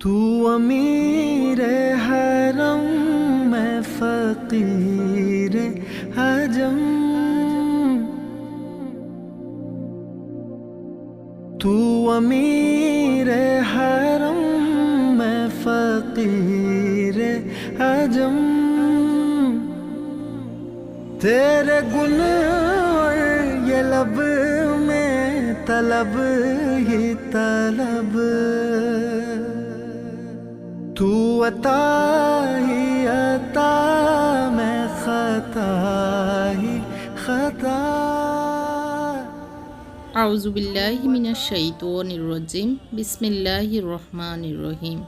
तू अमीर हरम मैं फकीर हजम। तू अमीर हरम मैं फकीर हजम। तेरे गुन और ये लब में तलब ही तलब। तू अता ही अता मैं खता ही खता আউজুবিল্লাহি মিনাশ শাইতানির রাজিম বিসমিল্লাহির রহমানির রহিম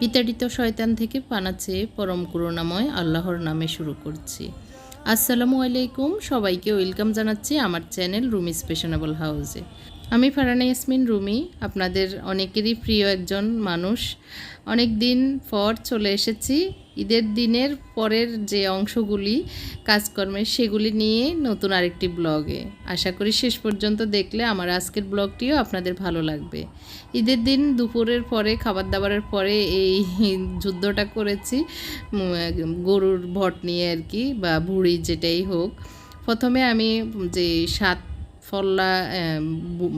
বিতাড়িত শয়তান থেকে পানা চেয়ে পরম করুণাময় আল্লাহর নামে শুরু করছি আসসালামু আলাইকুম সবাইকে ওয়েলকাম জানাচ্ছি আমার চ্যানেল রুমি স্পেশনেবল হাউসে আমি ফারানা ইয়াসমিন, রুমি, আপনাদের অনেকেরই প্রিয় একজন মানুষ। অনেক দিন পর চলে এসেছি। ঈদের দিনের পরের যে অংশগুলি, কাজকর্মের, সেগুলি নিয়ে নতুন আরেকটি ব্লগে। আশা করি শেষ পর্যন্ত দেখলে আমার আজকের ব্লগটিও আপনাদের ভালো লাগবে। ঈদের দিন দুপুরের পরে খাবার দাবারের পরে এই যুদ্ধটা করেছি। গরুর ভট নিয়ে আর কি, বা ভুড়ি যেটাই হোক। প্রথমে আমি যে সাত ফল্লা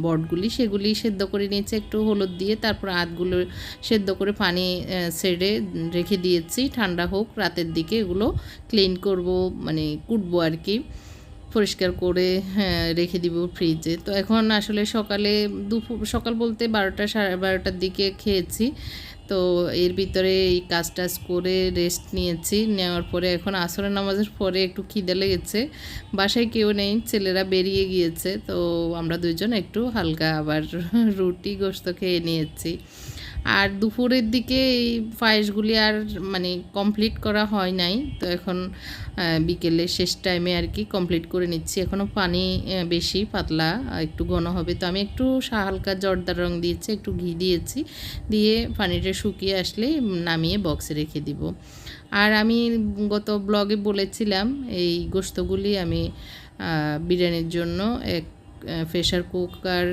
বটগুলি সেগুলি সেদ্ধ করে নিয়েছি একটু হলুদ দিয়ে তারপর আধগুলো সেদ্ধ করে পানি ছেড়ে রেখে দিয়েছি। ঠান্ডা হোক রাতের দিকে এগুলো ক্লিন করব মানে কুটবো আর কি। পরিষ্কার করে হ্যাঁ, রেখে দিব ফ্রিজে তো এখন আসলে সকালে দুপুর সকাল বলতে বারোটা সাড়ে বারোটার দিকে খেয়েছি। তো এর ভিতরে এই কাজ টাজ করে রেস্ট নিয়েছি। নেওয়ার পরে এখন আসরের নামাজের পরে একটু খিদে লেগেছে। বাসায় কেউ নেই, ছেলেরা বেরিয়ে গিয়েছে। তো আমরা দুজন একটু হালকা আবার রুটি গোস্ত খেয়ে নিয়েছি। আর দুপুরের দিকে এই পায়েসগুলি আর মানে কমপ্লিট করা হয় নাই। তো এখন বিকেলে শেষ টাইমে আর কি কমপ্লিট করে নিচ্ছি। এখনও পানি বেশি, পাতলা একটু ঘন হবে। তো আমি একটু হালকা জর্দার রং দিয়েছি, একটু ঘি দিয়েছি। দিয়ে পানিটা শুকিয়ে আসলে নামিয়ে বক্সে রেখে দিব। আর আমি গত ব্লগে বলেছিলাম, এই গোস্তগুলি আমি বিরিয়ানির জন্য এক প্রেশার কুকার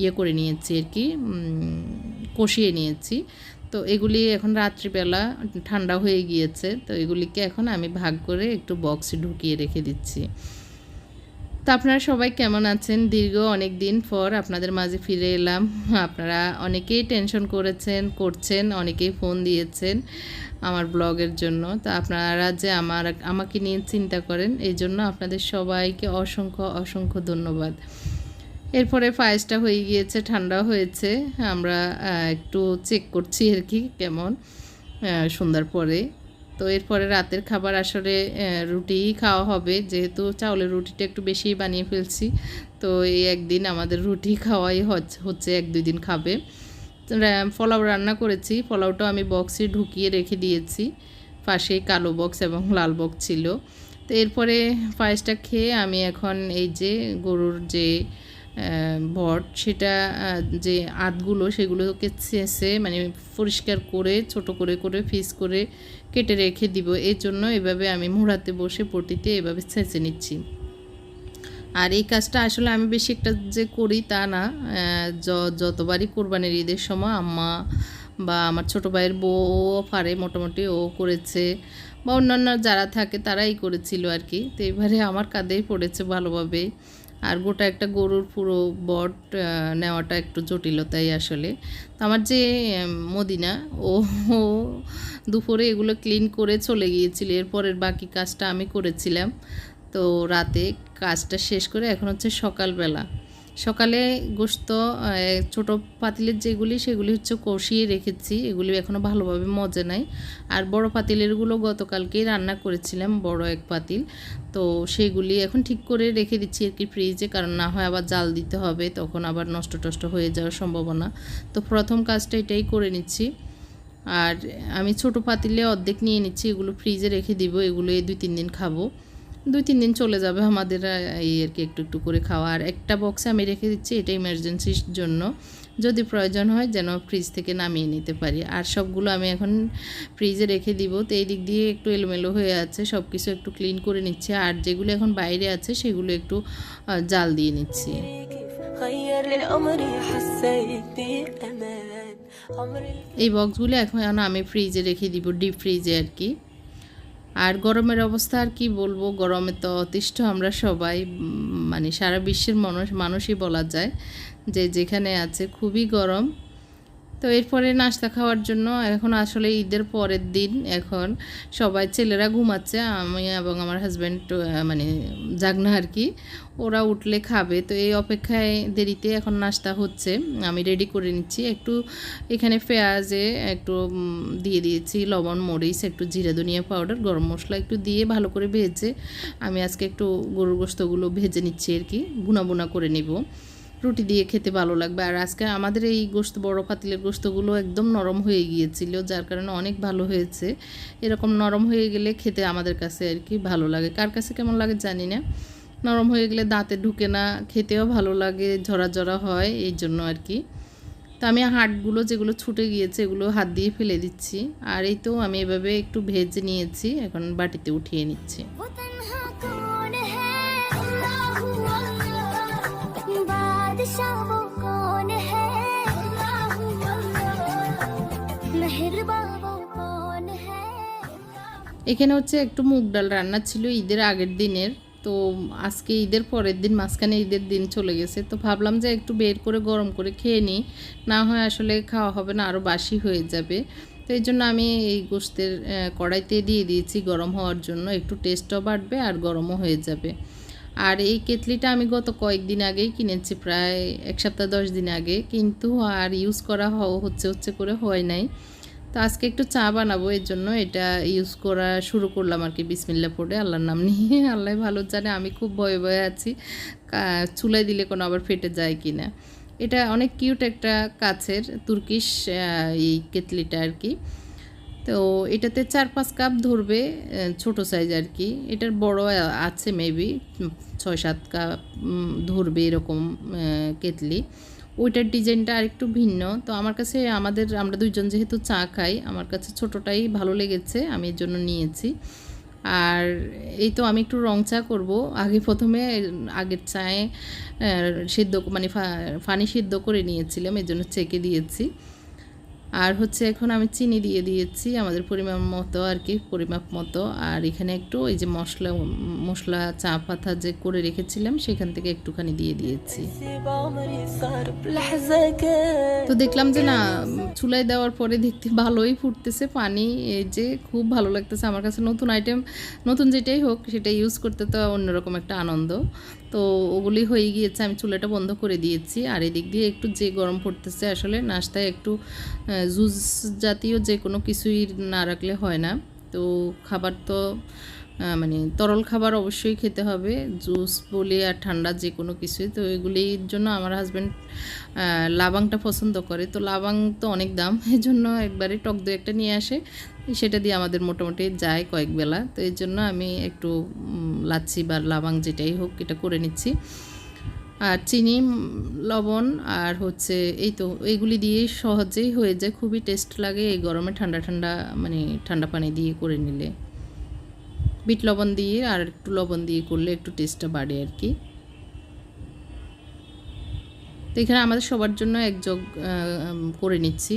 ইয়ে করে নিয়েছি আর কি কষিয়ে নিয়েছি। তো এগুলি এখন রাত্রিবেলা ঠান্ডা হয়ে গিয়েছে। তো এগুলিকে এখন আমি ভাগ করে একটু বক্সে ঢুকিয়ে রেখে দিচ্ছি। তো আপনারা সবাই কেমন আছেন? দীর্ঘ অনেক দিন পর আপনাদের মাঝে ফিরে এলাম। আপনারা অনেকেই টেনশন করেছেন, করছেন, অনেকেই ফোন দিয়েছেন আমার ব্লগের জন্য। তো আপনারা যে আমার, আমাকে নিয়ে চিন্তা করেন, এই জন্য আপনাদের সবাইকে অসংখ্য অসংখ্য ধন্যবাদ। এরপরে পায়েসটা হয়ে গিয়েছে, ঠান্ডা হয়েছে। আমরা একটু চেক করছি আর কি কেমন সন্ধ্যার পরে। তো এরপরে রাতের খাবার আসলে রুটিই খাওয়া হবে। যেহেতু চাউলের রুটিটা একটু বেশিই বানিয়ে ফেলছি, তো এই একদিন আমাদের রুটি খাওয়াই হচ্ছে- এক দুই দিন খাবে। পোলাও রান্না করেছি। পোলাওটা আমি বক্সে ঢুকিয়ে রেখে দিয়েছি। পাশেই কালো বক্স এবং লাল বক্স ছিল। তো এরপরে পায়েসটা খেয়ে আমি এখন এই যে গরুর যে ভট সেটা যে আধগুলো সেগুলোকে ছেঁচে মানে পরিষ্কার করে, ছোট করে করে, ফিস করে কেটে রেখে দিব। এই জন্য এভাবে আমি মুড়াতে বসে পটিতে এভাবে ছেঁচে নিচ্ছি। আর এই কাজটা আসলে আমি বেশি একটা যে করি তা না। যতবারই কোরবানির ঈদের সময় আম্মা বা আমার ছোটো ভাইয়ের বউও পারে, মোটামুটি ও করেছে, বা অন্যান্য যারা থাকে তারাই করেছিল আর কি। তো এবারে আমার কাঁধেই পড়েছে ভালোভাবে আর গোটা একটা গরুর পুরো বট নেওয়াটা একটু জটিলতাই আসলে। তো আমার যে মদিনা, ও দুপুরে এগুলো ক্লিন করে চলে গিয়েছিল। এরপরের বাকি কাজটা আমি করেছিলাম। তো রাতে কাজটা শেষ করে এখন হচ্ছে সকালবেলা। সকালে গোস্ত ছোট পাতিলের যেগুলি, সেগুলি হচ্ছে কষিয়ে রেখেছি। এগুলি এখনও ভালোভাবে মজে নাই। আর বড় পাতিলেরগুলো গতকালকেই রান্না করেছিলাম, বড় এক পাতিল। তো সেগুলি এখন ঠিক করে রেখে দিচ্ছি আর কি ফ্রিজে, কারণ না হয় আবার জাল দিতে হবে, তখন আবার নষ্ট টষ্ট হয়ে যাওয়ার সম্ভাবনা। তো প্রথম কাজটা এটাই করে নিচ্ছি। আর আমি ছোট পাতিলে অর্ধেক নিয়ে নিচ্ছি, এগুলো ফ্রিজে রেখে দিব, এগুলো দুই তিন দিন খাব। দুই তিন দিন চলে যাবে আমাদের এই আর কি একটু একটু করে খাওয়া। আর একটা বক্সে আমি রেখে দিচ্ছি, এটা ইমার্জেন্সির জন্য। যদি প্রয়োজন হয় যেন ফ্রিজ থেকে নামিয়ে নিতে পারি। আর সবগুলো আমি এখন ফ্রিজে রেখে দিব। তো এই দিক দিয়ে একটু এলোমেলো হয়ে আছে সব কিছু একটু ক্লিন করে নিচ্ছে। আর যেগুলো এখন বাইরে আছে, সেগুলো একটু জাল দিয়ে নিচ্ছি। এই বক্সগুলো এখন আমি ফ্রিজে রেখে দিব ডিপ ফ্রিজে আর কি। আর গরমের অবস্থা আর কি বলব? গরমে তো অতিষ্ঠ আমরা সবাই মানে সারা বিশ্বের মানুষ মানুষই বলা যায় যে যেখানে আছে খুবই গরম। তো এরপরে নাস্তা খাওয়ার জন্য এখন আসলে ঈদের পরের দিন এখন সবাই ছেলেরা ঘুমাচ্ছে, আমি এবং আমার হাজব্যান্ড মানে জাগনা আর কি। ওরা উঠলে খাবে। তো এই অপেক্ষায় দেরিতে এখন নাস্তা হচ্ছে। আমি রেডি করে নিচ্ছি। একটু এখানে পেঁয়াজে একটু দিয়ে দিয়েছি, লবণ, মরিচ, একটু জিরা, ধনিয়া পাউডার গরম মশলা একটু দিয়ে ভালো করে ভেজে আমি আজকে একটু গরুর গোস্তগুলো ভেজে নিচ্ছি আর কি। বুনা বুনা করে নিব। রুটি দিয়ে খেতে ভালো লাগবে। আর আজকে আমাদের এই গোস্ত বড় পাতিলের গোস্তগুলো একদম নরম হয়ে গিয়েছিল, যার কারণে অনেক ভালো হয়েছে। এরকম নরম হয়ে গেলে খেতে আমাদের কাছে আর কি ভালো লাগে। কার কাছে কেমন লাগে জানি না। নরম হয়ে গেলে দাঁতে ঢুকে না, খেতেও ভালো লাগে, ঝরা ঝরা হয়, এই জন্য আর কি। তো আমি হাটগুলো যেগুলো ছুটে গিয়েছে, এগুলো হাত দিয়ে ফেলে দিচ্ছি। আর এই তো আমি এভাবে একটু ভেজে নিয়েছি, এখন বাটিতে উঠিয়ে নিচ্ছি। बादशाह वो कौन है अल्लाह अल्लाह मेहरबा वो कौन है এখানে হচ্ছে একটু মুগ ডাল রান্না ছিল ঈদের আগের দিনের তো আজকে ঈদের পরের দিন মাঝখানে ঈদের দিন চলে গেছে তো ভাবলাম যে একটু বের করে গরম করে খেয়ে নিই না হয় আসলে খাওয়া হবে না আরও বাসি হয়ে যাবে তো এই জন্য আমি এই গোস্তের আহ, কড়াইতে দিয়ে দিয়েছি গরম হওয়ার জন্য একটু টেস্টও বাড়বে আর গরমও হয়ে যাবে আর এই কেতলিটা আমি গত কয়েকদিন আগেই কিনেছি, প্রায় এক সপ্তাহ দশ দিন আগে। কিন্তু আর ইউজ করা হচ্ছে হচ্ছে করে হয় নাই। তো আজকে একটু চা বানাবো, এর জন্য এটা ইউজ করা শুরু করলাম আর কি বিসমিল্লা পড়ে, আল্লাহর নাম নিয়ে। আল্লাহ ভালো জানে, আমি খুব ভয়ে ভয়ে আছি। চুলায় দিলে কোনো আবার ফেটে যায় কি না এটা অনেক কিউট একটা কাছের, তুর্কিশ এই কেতলিটা আর কি। তো এটাতে চার পাঁচ কাপ ধরবে ছোট সাইজ আর কি। এটার বড় আছে মেবি ছয় সাত কাপ ধরবে এরকম কেতলি ওইটার ডিজাইনটা আরেকটু ভিন্ন। তো আমার কাছে আমাদের, আমরা দুইজন যেহেতু চা খাই, আমার কাছে ছোটোটাই ভালো লেগেছে, আমি এর জন্য নিয়েছি। আর এই তো আমি একটু রং চা করব। আগে প্রথমে আগের চায়ে সিদ্ধ মানে ফানি সিদ্ধ করে নিয়েছিলাম, এর জন্য চেকে দিয়েছি। আর হচ্ছে এখন আমি চিনি দিয়ে দিয়েছি, আমাদের পরিমাণ মতো আর কি, পরিমাপ মতো। আর এখানে একটু ওই যে মশলা মশলা চা পাতা যে করে রেখেছিলাম, সেখান থেকে একটুখানি দিয়ে দিয়েছি। তো দেখলাম যে না চুলাই দেওয়ার পরে দেখতে ভালোই ফুটতেছে পানি, এই যে খুব ভালো লাগতেছে। আমার কাছে নতুন আইটেম নতুন যেটাই হোক সেটা ইউজ করতে তো অন্যরকম একটা আনন্দ। তো ওগুলি হয়ে গিয়েছে, আমি চুলাটা বন্ধ করে দিয়েছি। আর এদিক দিয়ে একটু যে গরম পড়তেছে, আসলে নাস্তায় একটু জুস জাতীয় যে কোনো কিছুই না রাখলে হয় না। তো খাবার তো মানে তরল খাবার অবশ্যই খেতে হবে, জুস বলে আর ঠান্ডা যে কোনো কিছুই। তো এগুলির জন্য আমার হাজব্যান্ড লাবাংটা পছন্দ করে। তো লাবাং তো অনেক দাম এই জন্য একবারে টক দই একটা নিয়ে আসে। সেটা দিয়ে আমাদের মোটামুটি যায় কয়েক বেলা। তো এই জন্য আমি একটু লাচ্ছি বা লাবাং যেটাই হোক এটা করে নিচ্ছি। আর চিনি লবণ আর হচ্ছে এই তো এইগুলি দিয়ে সহজেই হয়ে যায়। খুবই টেস্ট লাগে এই গরমে ঠান্ডা ঠান্ডা মানে ঠান্ডা পানি দিয়ে করে নিলে। বিট লবণ দিয়ে আর একটু লবণ দিয়ে করলে একটু টেস্টটা বাড়ে আর কি। তো এখানে আমাদের সবার জন্য এক জগ করে নিচ্ছি।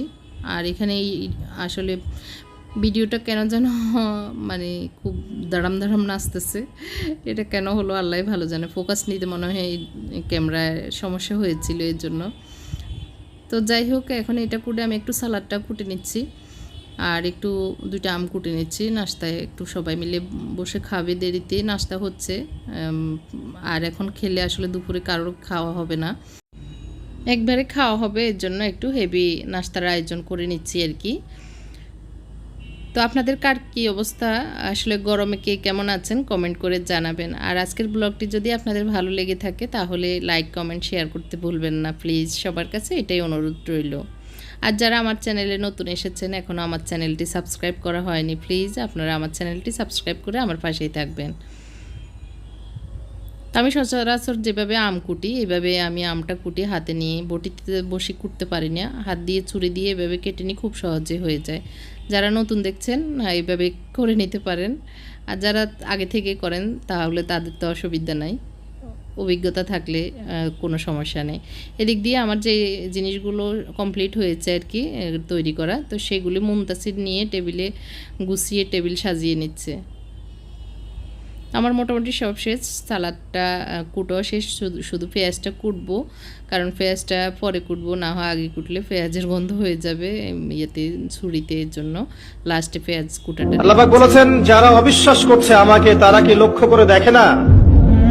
আর এখানে আসলে ভিডিওটা কেন যেন মানে খুব দাঁড়াম দাঁড়াম নাচতেছে, এটা কেন হলো আল্লাহ ভালো জানে। ফোকাস নিতে মনে হয় ক্যামেরায় সমস্যা হয়েছিল এর জন্য। তো যাই হোক, এখন এটা কুটে আমি একটু সালাডটা কুটে নিচ্ছি। আর একটু দুইটা আম কুটে নিচ্ছি, নাস্তায় একটু সবাই মিলে বসে খাবে, দেরিতে নাস্তা হচ্ছে। আর এখন খেলে আসলে দুপুরে কারোর খাওয়া হবে না। একবারে খাওয়া হবে, এর জন্য একটু হেভি নাস্তার আয়োজন করে নিচ্ছি আর কি। তো আপনাদের কার কী অবস্থা? আসলে গরমে কে কেমন আছেন? কমেন্ট করে জানাবেন। আর আজকের ব্লগটি যদি আপনাদের ভালো লেগে থাকে, তাহলে লাইক, কমেন্ট শেয়ার করতে ভুলবেন না। প্লিজ, সবার কাছে এটাই অনুরোধ রইল। আর যারা আমার চ্যানেলে নতুন এসেছেন এখনও আমার চ্যানেলটি সাবস্ক্রাইব করা হয়নি প্লিজ আপনারা আমার চ্যানেলটি সাবস্ক্রাইব করে আমার পাশেই থাকবেন। আমি সচরাচর যেভাবে আম কুটি এভাবে আমি আমটা কুটি হাতে নিয়ে বটিতে বসে কুটতে পারি না। হাত দিয়ে ছুরি দিয়ে এভাবে কেটে নিই খুব সহজে হয়ে যায়। যারা নতুন দেখছেন হ্যাঁ, এইভাবে করে নিতে পারেন। আর যারা আগে থেকে করেন তাহলে তাদের তো অসুবিধা নাই। অভিজ্ঞতা থাকলে কোনো সমস্যা নেই। এদিক দিয়ে আমার যে জিনিসগুলো কমপ্লিট হয়েছে আর কি তৈরি করা, তো সেগুলি মুমতাসির নিয়ে টেবিলে গুছিয়ে টেবিল সাজিয়ে নিচ্ছে। আমার মোটামুটি সব শেষ, সালাদটা কুটো শেষ, শুধু পেঁয়াজটা কুটবো, কারণ পেঁয়াজটা পরে কুটবো, না হয় আগে কুটলে পেঁয়াজের গন্ধ হয়ে যাবে ইয়েতে, ছুরিতে, এর জন্য লাস্টে পেঁয়াজ কুটাটা আল্লাহবাক বলেছেন, যারা অবিশ্বাস করছে আমাকে, তারা কি লক্ষ্য করে দেখে না?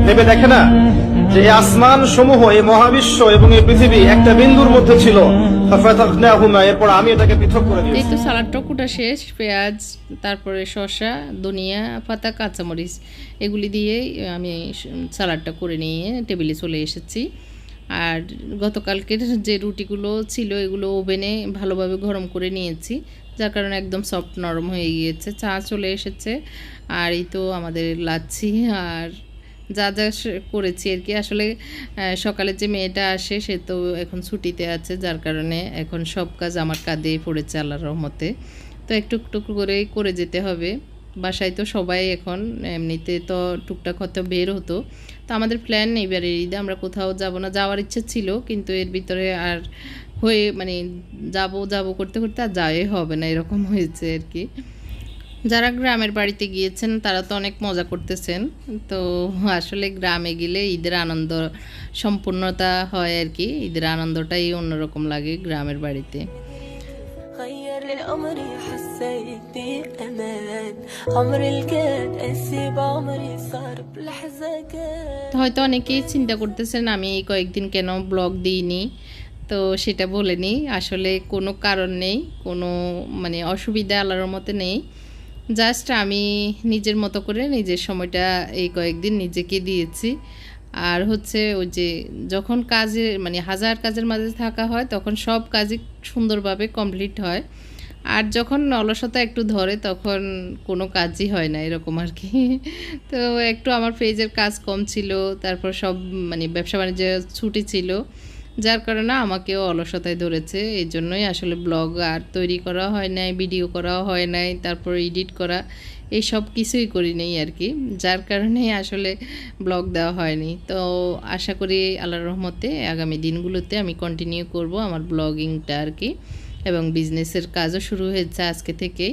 ভেবে দেখে না যে আসমান সমূহ এই মহাবিশ্ব এবং এই পৃথিবী একটা বিন্দুর মধ্যে ছিল। এরপর আমি এটাকে পৃথক করে দিয়েছি। তো সালাদটা কুটা শেষ, পেঁয়াজ, তারপরে শসা ধনিয়া পাতা, কাঁচামরিচ, এগুলি দিয়েই আমি স- সালাদটা করে নিয়ে টেবিলে চলে এসেছি। আর গতকালকের যে রুটিগুলো ছিল, এগুলো ওভেনে ভালোভাবে গরম করে নিয়েছি, যার কারণে একদম সফট নরম হয়ে গিয়েছে, চা চলে এসেছে। আর এই তো আমাদের লাচ্ছি আর যা যা করেছি আর কি। আসলে সকালে যে মেয়েটা আসে, সে তো এখন ছুটিতে আছে, যার কারণে এখন সব কাজ আমার কাঁধেই পড়েছে আল্লাহর রহমতে। তো একটু একটু করেই করে যেতে হবে। বাসায় তো সবাই এখন, এমনিতে তো টুকটাক হয়তো বের হতো। তো আমাদের প্ল্যান এবারে ঈদে আমরা কোথাও যাব না, যাওয়ার ইচ্ছা ছিল, কিন্তু এর ভিতরে আর হয়ে মানে যাব যাব করতে করতে আর যাওয়াই হবে না, এরকম হয়েছে আর কি। যারা গ্রামের বাড়িতে গিয়েছেন তারা তো অনেক মজা করতেছেন। তো আসলে গ্রামে গেলে ঈদের আনন্দ সম্পূর্ণতা হয় আর কি। ঈদের আনন্দটাই অন্যরকম লাগে গ্রামের বাড়িতে। হয়তো অনেকেই চিন্তা করতেছেন আমি কয়েকদিন কেন ব্লগ দিইনি? তো সেটা বলে নিই। আসলে কোনো কারণ নেই কোনো মানে অসুবিধা আলার মতে নেই। জাস্ট আমি নিজের মতো করে নিজের সময়টা এই কয়েকদিন নিজেকে দিয়েছি। আর হচ্ছে ওই যে যখন কাজে মানে হাজার কাজের মাঝে থাকা হয়, তখন সব কাজই সুন্দরভাবে কমপ্লিট হয়। আর যখন অলসতা একটু ধরে, তখন কোনো কাজই হয় না, এরকম আর কি। তো একটু আমার পেজের কাজ কম ছিল, তারপর সব মানে ব্যবসা বাণিজ্য ছুটি ছিল। যার কারণে আমাকেও অলসতায় ধরেছে, এই জন্যই আসলে ব্লগ আর তৈরি করা হয় নাই, ভিডিও করা হয় নাই, তারপর এডিট করা, এই সব কিছুই করি নেই আর কি। যার কারণে আসলে ব্লগ দেওয়া হয়নি। তো আশা করি আল্লাহর রহমতে আগামী দিনগুলোতে আমি কন্টিনিউ করব আমার ব্লগিংটা আর কি। এবং বিজনেসের কাজও শুরু হয়েছে আজকে থেকেই।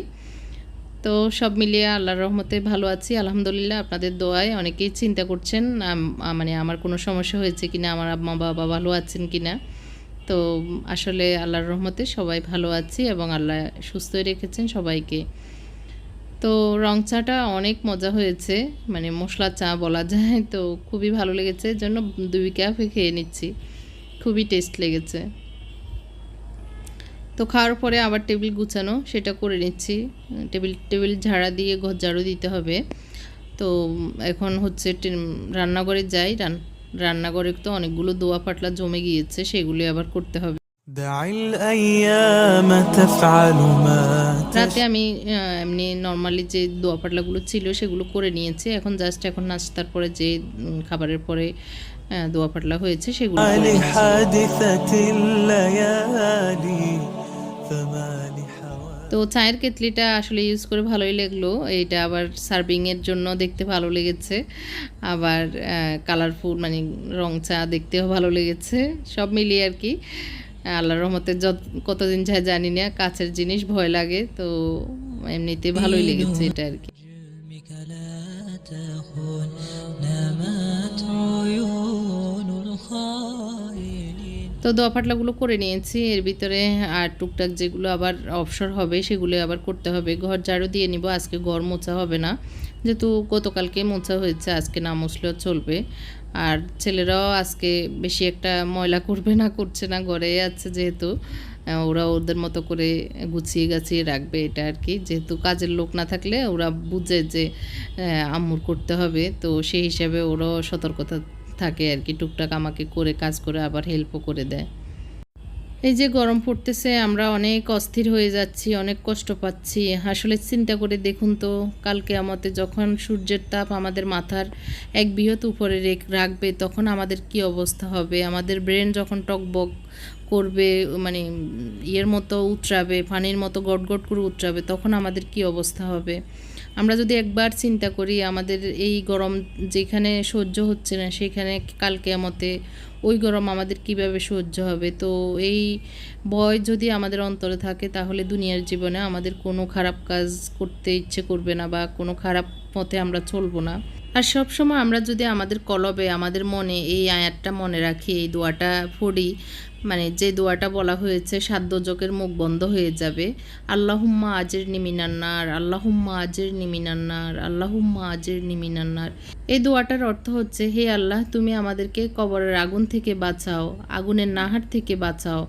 তো সব মিলিয়ে আল্লাহর রহমতে ভালো আছি। আলহামদুলিল্লাহ আপনাদের দোয়ায় অনেকেই চিন্তা করছেন মানে আমার কোনো সমস্যা হয়েছে কিনা, আমার আম্মা, বাবা ভালো আছেন কিনা। তো আসলে আল্লাহর রহমতে সবাই ভালো আছি এবং আল্লাহ সুস্থই রেখেছেন সবাইকে। তো রং চাটা অনেক মজা হয়েছে মানে মশলা চা বলা যায়, তো খুবই ভালো লেগেছে। এর জন্য দুই কাপ খেয়ে নিচ্ছি, খুবই টেস্ট লেগেছে। তো খাওয়ার পরে আবার টেবিল গুছানো সেটা করে নিচ্ছি। টেবিল টেবিল ঝাড়া দিয়ে ঘর ঝাড়ু দিতে হবে। তো এখন হচ্ছে রান্নাঘরে যাই রান্নাঘরে তো অনেকগুলো দোয়া পাটলা জমে গিয়েছে সেগুলি আবার করতে হবে। রাতে আমি এমনি নর্মালি যে দোয়া পাটলাগুলো ছিল সেগুলো করে নিয়েছি। এখন জাস্ট এখন নাস্তার পরে যে খাবারের পরে দোয়া পাটলা হয়েছে সেগুলো তো চায়ের কেটলিটা আসলে ইউজ করে ভালোই লাগল। এইটা আবার সার্ভিংয়ের জন্য দেখতে ভালো লেগেছে। আবার কালারফুল মানে রং চা দেখতেও ভালো লেগেছে। সব মিলিয়ে আর কি আল্লাহর রহমতে যত কতদিন যায় জানি না কাছের জিনিস ভয় লাগে। তো এমনিতে ভালোই লেগেছে এটা আর কি। তো দোয়া পাটলাগুলো করে নিয়েছি। এর ভিতরে আর টুকটাক যেগুলো আবার অবসর হবে সেগুলো আবার করতে হবে। ঘর ঝাড়ু দিয়ে নিব, আজকে ঘর মোছা হবে না। যেহেতু গতকালকে মোছা হয়েছে, আজকে না মুছলেও চলবে। আর ছেলেরাও আজকে বেশি একটা ময়লা করবে না, করছে না ঘরে আছে যেহেতু। ওরা ওদের মতো করে গুছিয়ে গাছিয়ে রাখবে এটা আর কি। যেহেতু কাজের লোক না থাকলে ওরা বুঝে যে আম্মুর করতে হবে। তো সেই হিসাবে ওরাও সতর্কতা থাকে আর কি, টুকটাক আমাকে করে, কাজ করে আবার হেল্পও করে দেয়। এই যে গরম পড়তেছে, আমরা অনেক অস্থির হয়ে যাচ্ছি, অনেক কষ্ট পাচ্ছি। আসলে চিন্তা করে দেখুন তো কালকে আমাদের যখন সূর্যের তাপ আমাদের মাথার এক বৃহৎ উপরে রেখ- রাখবে, তখন আমাদের কি অবস্থা হবে? আমাদের ব্রেন যখন টকবক করবে মানে ইয়ের মতো উতরাবে, পানির মতো গটগট করে উতরাবে, তখন আমাদের কি অবস্থা হবে? আমরা যদি একবার চিন্তা করি আমাদের এই গরম যেখানে সহ্য হচ্ছে না, সেখানে কালকে মতে ওই গরম আমাদের কীভাবে সহ্য হবে? তো এই ভয় যদি আমাদের অন্তরে থাকে, তাহলে দুনিয়ার জীবনে আমাদের কোনো খারাপ কাজ করতে ইচ্ছে করবে না বা কোনো খারাপ পথে আমরা চলবো না। আর সব সময় আমরা যদি আমাদের কলবে, আমাদের মনে এই আয়াতটা মনে রাখি, এই দোয়াটা পড়ি মানে যে দোয়াটা বলা হয়েছে, সাধ্যযোগের মুখ বন্ধ হয়ে যাবে। আল্লাহুম্মা আজের নিমিনান্নার আল্লাহুম্মা আজের নিমিনান্নার আল্লাহুম্মা আজের নিমিনান্নার এই দোয়াটার অর্থ হচ্ছে, হে আল্লাহ, তুমি আমাদেরকে কবরের আগুন থেকে বাঁচাও, আগুনের নাহার থেকে বাঁচাও।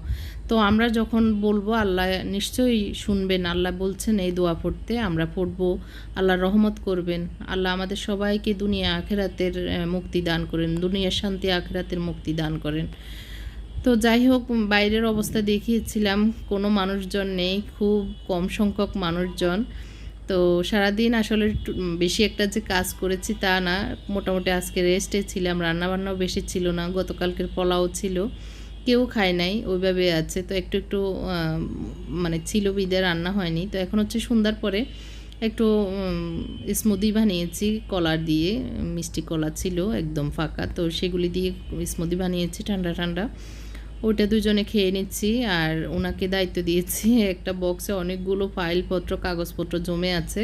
তো আমরা যখন বলব, আল্লাহ নিশ্চয়ই শুনবেন, আল্লাহ বলছেন এই দোয়া পড়তে আমরা পড়ব আল্লাহ রহমত করবেন। আল্লাহ আমাদের সবাইকে দুনিয়া আখেরাতের মুক্তি দান করেন, দুনিয়ার শান্তি আখেরাতের মুক্তি দান করেন। তো যাই হোক বাইরের অবস্থা দেখিয়েছিলাম। কোনো মানুষজন নেই, খুব কম সংখ্যক মানুষজন। তো সারাদিন আসলে বেশি একটা যে কাজ করেছি তা না। মোটামুটি আজকে রেস্টে ছিলাম, রান্নাবান্নাও বেশি ছিল না, গতকালকের পোলাও ছিল। কেউ খায় নাই, ওইভাবে আছে। তো একটু একটু মানে ছিল বিদে রান্না হয়নি। তো এখন হচ্ছে সন্ধ্যার পরে একটু স্মুদি বানিয়েছি কলার দিয়ে, মিষ্টি কলা ছিল, একদম ফাঁকা। তো সেগুলি দিয়ে স্মুদি বানিয়েছি, ঠান্ডা ঠান্ডা। ওইটা দুজনে খেয়ে নিচ্ছি আর ওনাকে দায়িত্ব দিয়েছি। একটা বক্সে অনেকগুলো ফাইলপত্র, কাগজপত্র জমে আছে।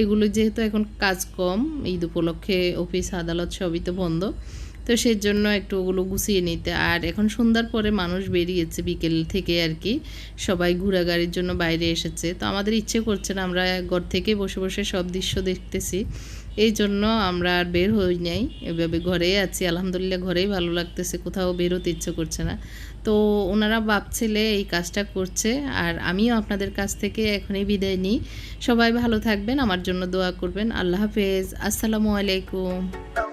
এগুলো যেহেতু এখন কাজ কম, ঈদ উপলক্ষে অফিস, আদালত সবই তো বন্ধ। তো সেই জন্য একটু ওগুলো গুছিয়ে নিতে। আর এখন সন্ধ্যার পরে মানুষ বেরিয়েছে বিকেল থেকে আর কি। সবাই ঘোরাগাড়ির জন্য বাইরে এসেছে। তো আমাদের ইচ্ছে করছে না, আমরা ঘর থেকে বসে বসে সব দৃশ্য দেখতেছি। এই জন্য আমরা আর বের হই নাই। এভাবে ঘরেই আছি। আলহামদুলিল্লাহ ঘরেই ভালো লাগতেছে। কোথাও বেরোতে ইচ্ছে করছে না। তো ওনারা বাপ ছেলে এই কাজটা করছে। আর আমিও আপনাদের কাছ থেকে এখনই বিদায় নিই। সবাই ভালো থাকবেন। আমার জন্য দোয়া করবেন। আল্লাহ হাফেজ। আসসালামু আলাইকুম।